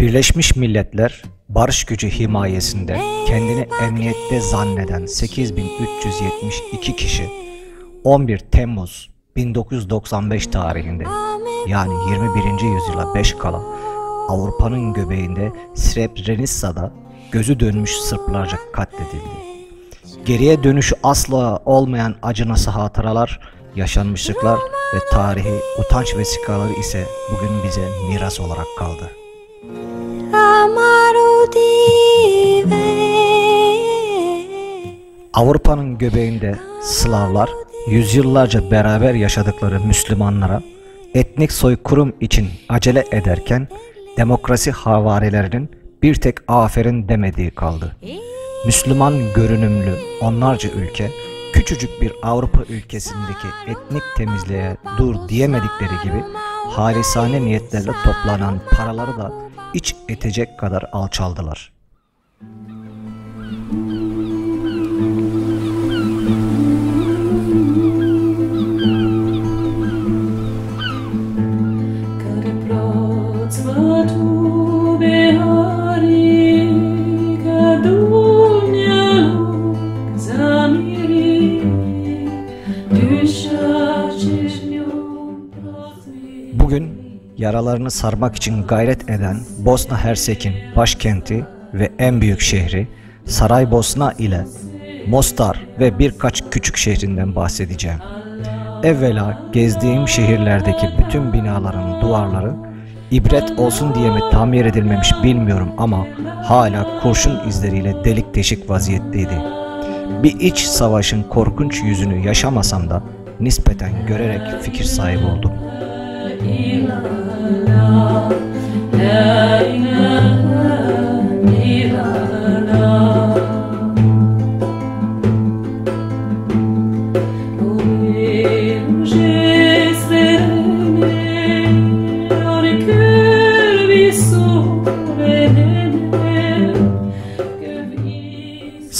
Birleşmiş Milletler barış gücü himayesinde kendini emniyette zanneden 8372 kişi 11 Temmuz 1995 tarihinde yani 21. yüzyıla 5 kala Avrupa'nın göbeğinde Srebrenica'da gözü dönmüş Sırplarca katledildi. Geriye dönüşü asla olmayan acınası hatıralar, yaşanmışlıklar ve tarihi utanç vesikaları ise bugün bize miras olarak kaldı. Avrupa'nın göbeğinde Slavlar yüzyıllarca beraber yaşadıkları Müslümanlara etnik soykırım için acele ederken demokrasi havarilerinin bir tek aferin demediği kaldı. Müslüman görünümlü onlarca ülke küçücük bir Avrupa ülkesindeki etnik temizliğe dur diyemedikleri gibi halisane niyetlerle toplanan paraları da iç etecek kadar alçaldılar. Yaralarını sarmak için gayret eden Bosna Hersek'in başkenti ve en büyük şehri Saraybosna ile Mostar ve birkaç küçük şehrinden bahsedeceğim. Evvela gezdiğim şehirlerdeki bütün binaların duvarları ibret olsun diye mi tamir edilmemiş bilmiyorum ama hala kurşun izleriyle delik deşik vaziyetteydi. Bir iç savaşın korkunç yüzünü yaşamasam da nispeten görerek fikir sahibi oldum.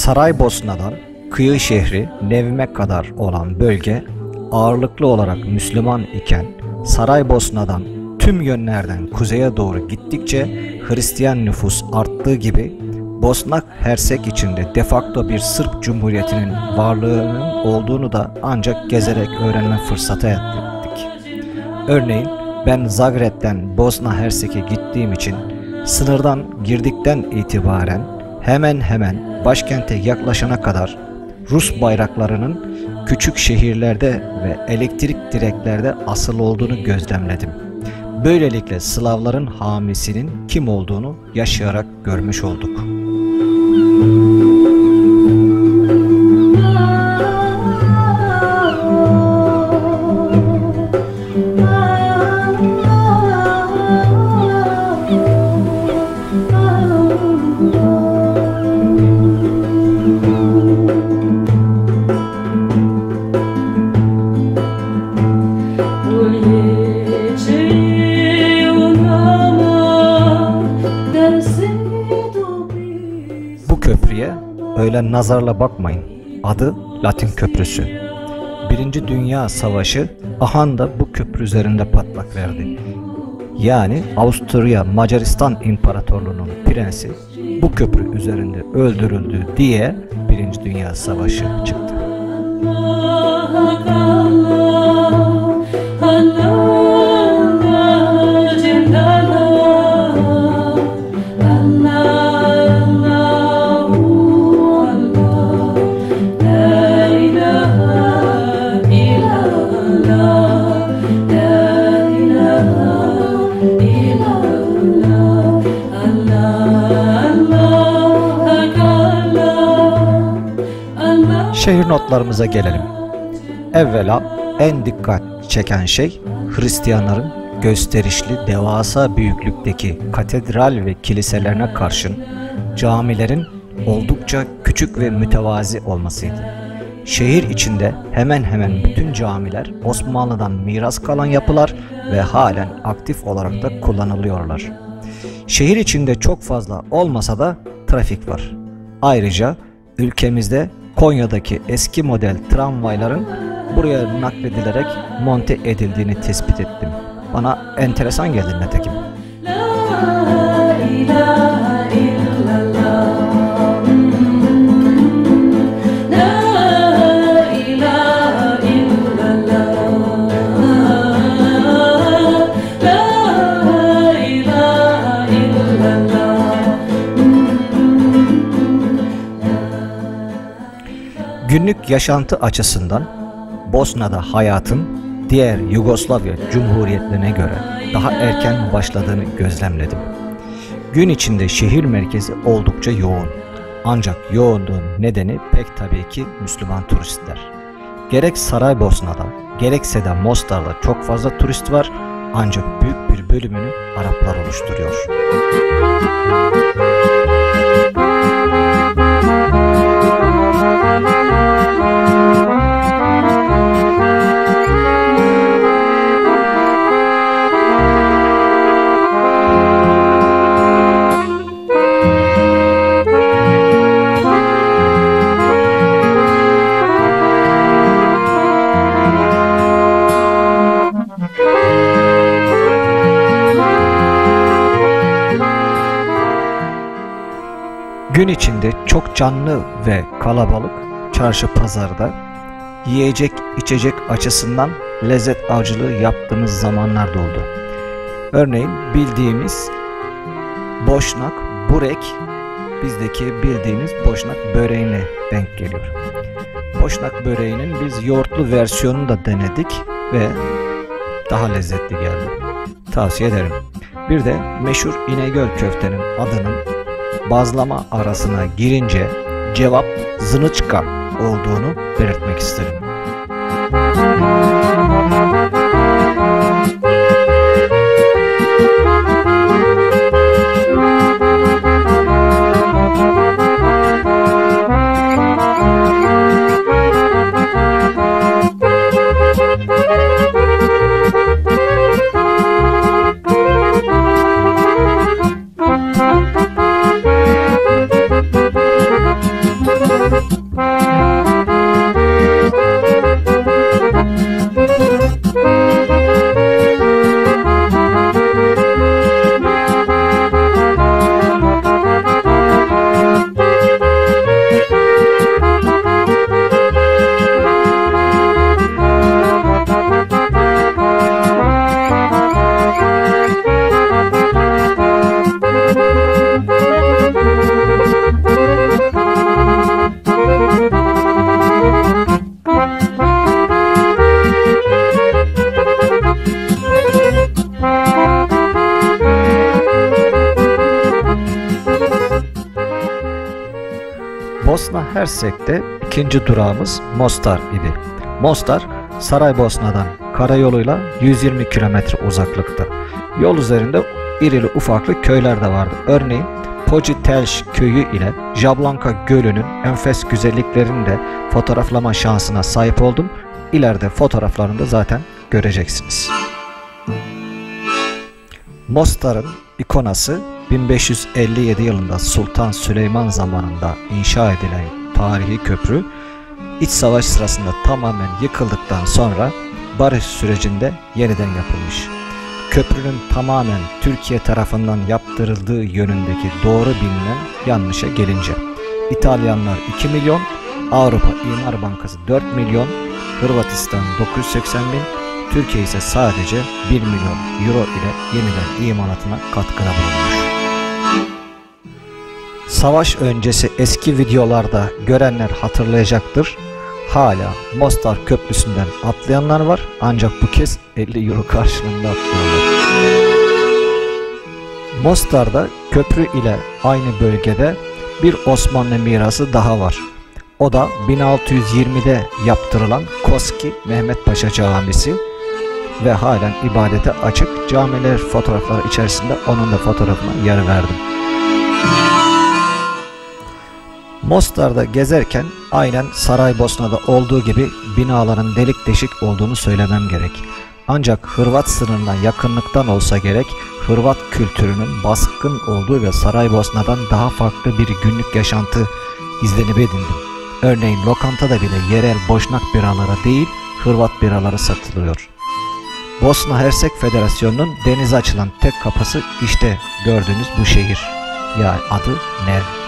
Saraybosna'dan kıyı şehri Nevme kadar olan bölge ağırlıklı olarak Müslüman iken Saraybosna'dan tüm yönlerden kuzeye doğru gittikçe Hristiyan nüfus arttığı gibi Bosna Hersek içinde de facto bir Sırp Cumhuriyeti'nin varlığının olduğunu da ancak gezerek öğrenme fırsatı ettik. Örneğin ben Zagreb'den Bosna Hersek'e gittiğim için sınırdan girdikten itibaren hemen hemen başkente yaklaşana kadar Rus bayraklarının küçük şehirlerde ve elektrik direklerde asıl olduğunu gözlemledim. Böylelikle Slavların hamisinin kim olduğunu yaşayarak görmüş olduk. Bu köprüye öyle nazarla bakmayın. Adı Latin Köprüsü. Birinci Dünya Savaşı ahan da bu köprü üzerinde patlak verdi. Yani Avusturya Macaristan İmparatorluğu'nun prensi bu köprü üzerinde öldürüldü diye Birinci Dünya Savaşı çıktı. Şehir notlarımıza gelelim. Evvela en dikkat çeken şey Hristiyanların gösterişli devasa büyüklükteki katedral ve kiliselerine karşın camilerin oldukça küçük ve mütevazi olmasıydı. Şehir içinde hemen hemen bütün camiler Osmanlı'dan miras kalan yapılar ve halen aktif olarak da kullanılıyorlar. Şehir içinde çok fazla olmasa da trafik var. Ayrıca ülkemizde Konya'daki eski model tramvayların buraya nakledilerek monte edildiğini tespit ettim. Bana enteresan geldi netekim. Günlük yaşantı açısından Bosna'da hayatın diğer Yugoslavya cumhuriyetlerine göre daha erken başladığını gözlemledim. Gün içinde şehir merkezi oldukça yoğun. Ancak yoğunluğun nedeni pek tabii ki Müslüman turistler. Gerek Saraybosna'da gerekse de Mostar'da çok fazla turist var ancak büyük bir bölümünü Araplar oluşturuyor. Gün içinde çok canlı ve kalabalık çarşı pazarda yiyecek içecek açısından lezzet avcılığı yaptığımız zamanlar da oldu. Örneğin bildiğimiz boşnak, burek bizdeki bildiğimiz boşnak böreğine denk geliyor. Boşnak böreğinin biz yoğurtlu versiyonunu da denedik ve daha lezzetli geldi. Tavsiye ederim. Bir de meşhur İnegöl köftenin adının bazlama arasına girince cevap zınıçka olduğunu belirtmek isterim. Bosna Hersek'te ikinci durağımız Mostar idi. Mostar, Saraybosna'dan karayoluyla 120 kilometre uzaklıkta. Yol üzerinde irili ufaklı köyler de vardı. Örneğin Pocitelş köyü ile Jablanka Gölü'nün enfes güzelliklerini de fotoğraflama şansına sahip oldum. İleride fotoğraflarını da zaten göreceksiniz. Mostar'ın ikonası 1557 yılında Sultan Süleyman zamanında inşa edilen tarihi köprü iç savaş sırasında tamamen yıkıldıktan sonra barış sürecinde yeniden yapılmış. Köprünün tamamen Türkiye tarafından yaptırıldığı yönündeki doğru bilinen yanlışa gelince İtalyanlar 2 milyon, Avrupa İmar Bankası 4 milyon, Hırvatistan 980 bin, Türkiye ise sadece 1 milyon euro ile yeniden imalatına katkıda bulunmuş. Savaş öncesi eski videolarda görenler hatırlayacaktır. Hala Mostar Köprüsü'nden atlayanlar var ancak bu kez 50 euro karşılığında atlıyorlar. Mostar'da köprü ile aynı bölgede bir Osmanlı mirası daha var. O da 1620'de yaptırılan Koski Mehmet Paşa Camisi ve halen ibadete açık camiler fotoğrafları içerisinde onun da fotoğrafına yer verdim. Mostar'da gezerken aynen Saraybosna'da olduğu gibi binaların delik deşik olduğunu söylemem gerek. Ancak Hırvat sınırına yakınlıktan olsa gerek Hırvat kültürünün baskın olduğu ve Saraybosna'dan daha farklı bir günlük yaşantı izlenimi edindim. Örneğin lokantada bile yerel boşnak biralara değil Hırvat biraları satılıyor. Bosna Hersek Federasyonu'nun denize açılan tek kapısı işte gördüğünüz bu şehir. Yani adı Nev.